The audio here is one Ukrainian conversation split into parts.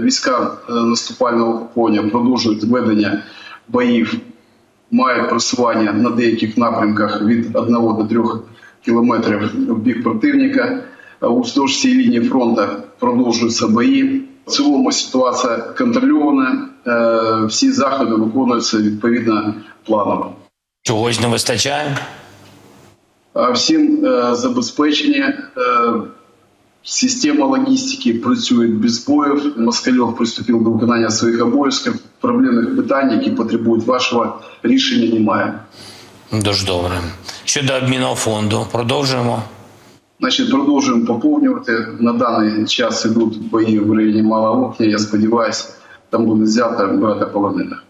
війська е, наступального угруповання продовжують ведення боїв, мають просування на деяких напрямках від 1 до 3 кілометрів в бік противника. Уздовж цієї лінії фронту продовжуються бої. В цілому ситуація контрольована. Е, Всі заходи виконуються відповідно планово. Чогось не вистачає. Всім е, забезпечення. Система логістики працює без боїв. Москальов приступив до виконання своїх обов'язків. Проблемних питань, які потребують вашого рішення, немає. Дуже добре. Щодо обмінного фонду, продовжуємо. Значить, продовжуємо поповнювати. На даний час ідуть бої в районі Малого Окня. Я сподіваюся, там буде взято багато полонених.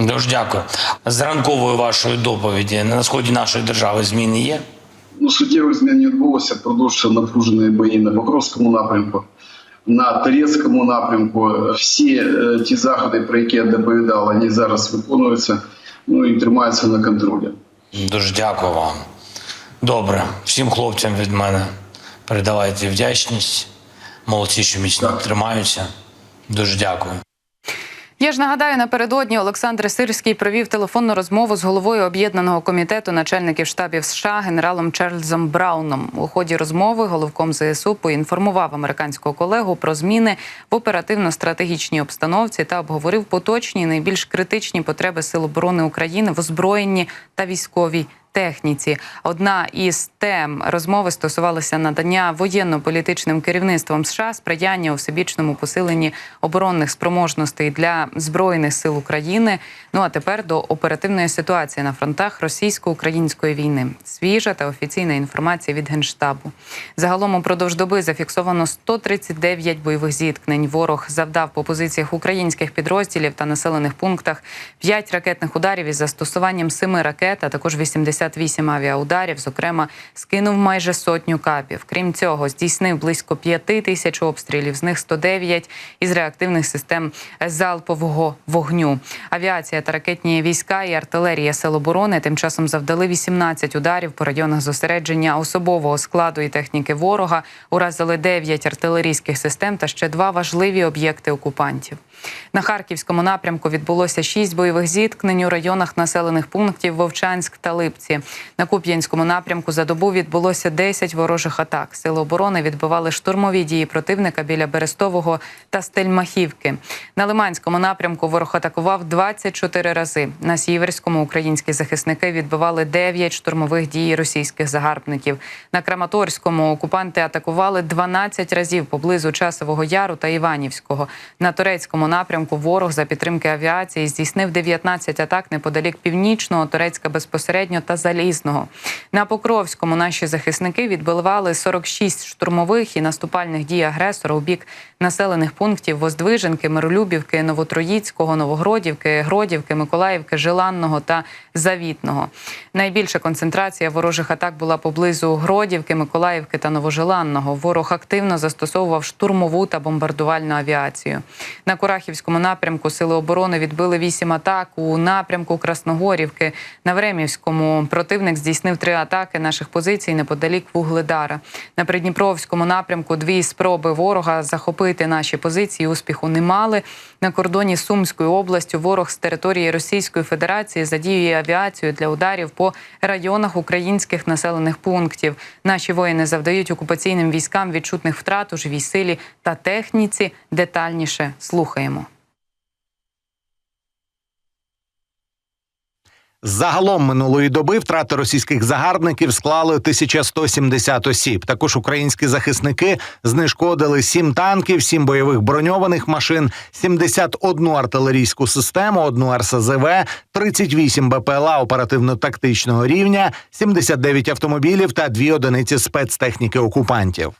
Дуже дякую. З ранкової вашої доповіді на сході нашої держави зміни є. Ну, суттєвих змін не відбулося. Продовжуються напружені бої на Покровському напрямку, на Торецькому напрямку. Всі е, ті заходи, про які я доповідав, вони зараз виконуються. Ну і тримаються на контролі. Дуже дякую вам. Добре, всім хлопцям від мене передавайте вдячність. Молодці, що міцно тримаються. Дуже дякую. Я ж нагадаю, напередодні Олександр Сирський провів телефонну розмову з головою об'єднаного комітету начальників штабів США генералом Чарльзом Брауном. У ході розмови головком ЗСУ поінформував американського колегу про зміни в оперативно-стратегічній обстановці та обговорив поточні найбільш критичні потреби Сил оборони України в озброєнні та військовій техніці. Одна із тем розмови стосувалася надання воєнно-політичним керівництвом США сприяння у всебічному посиленні оборонних спроможностей для збройних сил України. Ну а тепер до оперативної ситуації на фронтах російсько-української війни. Свіжа та офіційна інформація від генштабу. Загалом упродовж доби зафіксовано 139 бойових зіткнень. Ворог завдав по позиціях українських підрозділів та населених пунктах 5 ракетних ударів із застосуванням 7 ракет, а також 88 авіаударів. Зокрема, скинув майже сотню капів. Крім цього, здійснив близько 5 тисяч обстрілів, з них 109 із реактивних систем залпового вогню. Авіація та ракетні війська і артилерія сил оборони тим часом завдали 18 ударів по районах зосередження особового складу і техніки ворога. Уразили 9 артилерійських систем та ще два важливі об'єкти окупантів. На харківському напрямку відбулося шість бойових зіткнень у районах населених пунктів Вовчанськ та Липці. На Куп'янському напрямку за добу відбулося 10 ворожих атак. Сили оборони відбивали штурмові дії противника біля Берестового та Стельмахівки. На Лиманському напрямку ворог атакував 24 рази. На Сіверському українські захисники відбивали 9 штурмових дій російських загарбників. На Краматорському окупанти атакували 12 разів поблизу Часового Яру та Іванівського. На турецькому напрямку ворог за підтримки авіації здійснив 19 атак неподалік північного Турецька безпосередньо та Залізного. На Покровському наші захисники відбивали 46 штурмових і наступальних дій агресора у бік населених пунктів Воздвиженки, Миролюбівки, Новотроїцького, Новогродівки, Гродівки, Миколаївки, Жиланного та Завітного. Найбільша концентрація ворожих атак була поблизу Гродівки, Миколаївки та Новожеланного. Ворог активно застосовував штурмову та бомбардувальну авіацію. На Курахівському напрямку сили оборони відбили вісім атак у напрямку Красногорівки. На Времівському противник здійснив три атаки наших позицій неподалік Вугледара. На Придніпровському напрямку дві спроби ворога захопити наші позиції. Успіху не мали. На кордоні Сумською областю ворог з території Російської Федерації задіює авіацію для ударів по районах українських населених пунктів. Наші воїни завдають окупаційним військам відчутних втрат у живій силі та техніці. Детальніше слухаємо. Загалом минулої доби втрати російських загарбників склали 1170 осіб. Також українські захисники знешкодили 7 танків, 7 бойових броньованих машин, 71 артилерійську систему, 1 РСЗВ, 38 БПЛА оперативно-тактичного рівня, 79 автомобілів та 2 одиниці спецтехніки окупантів.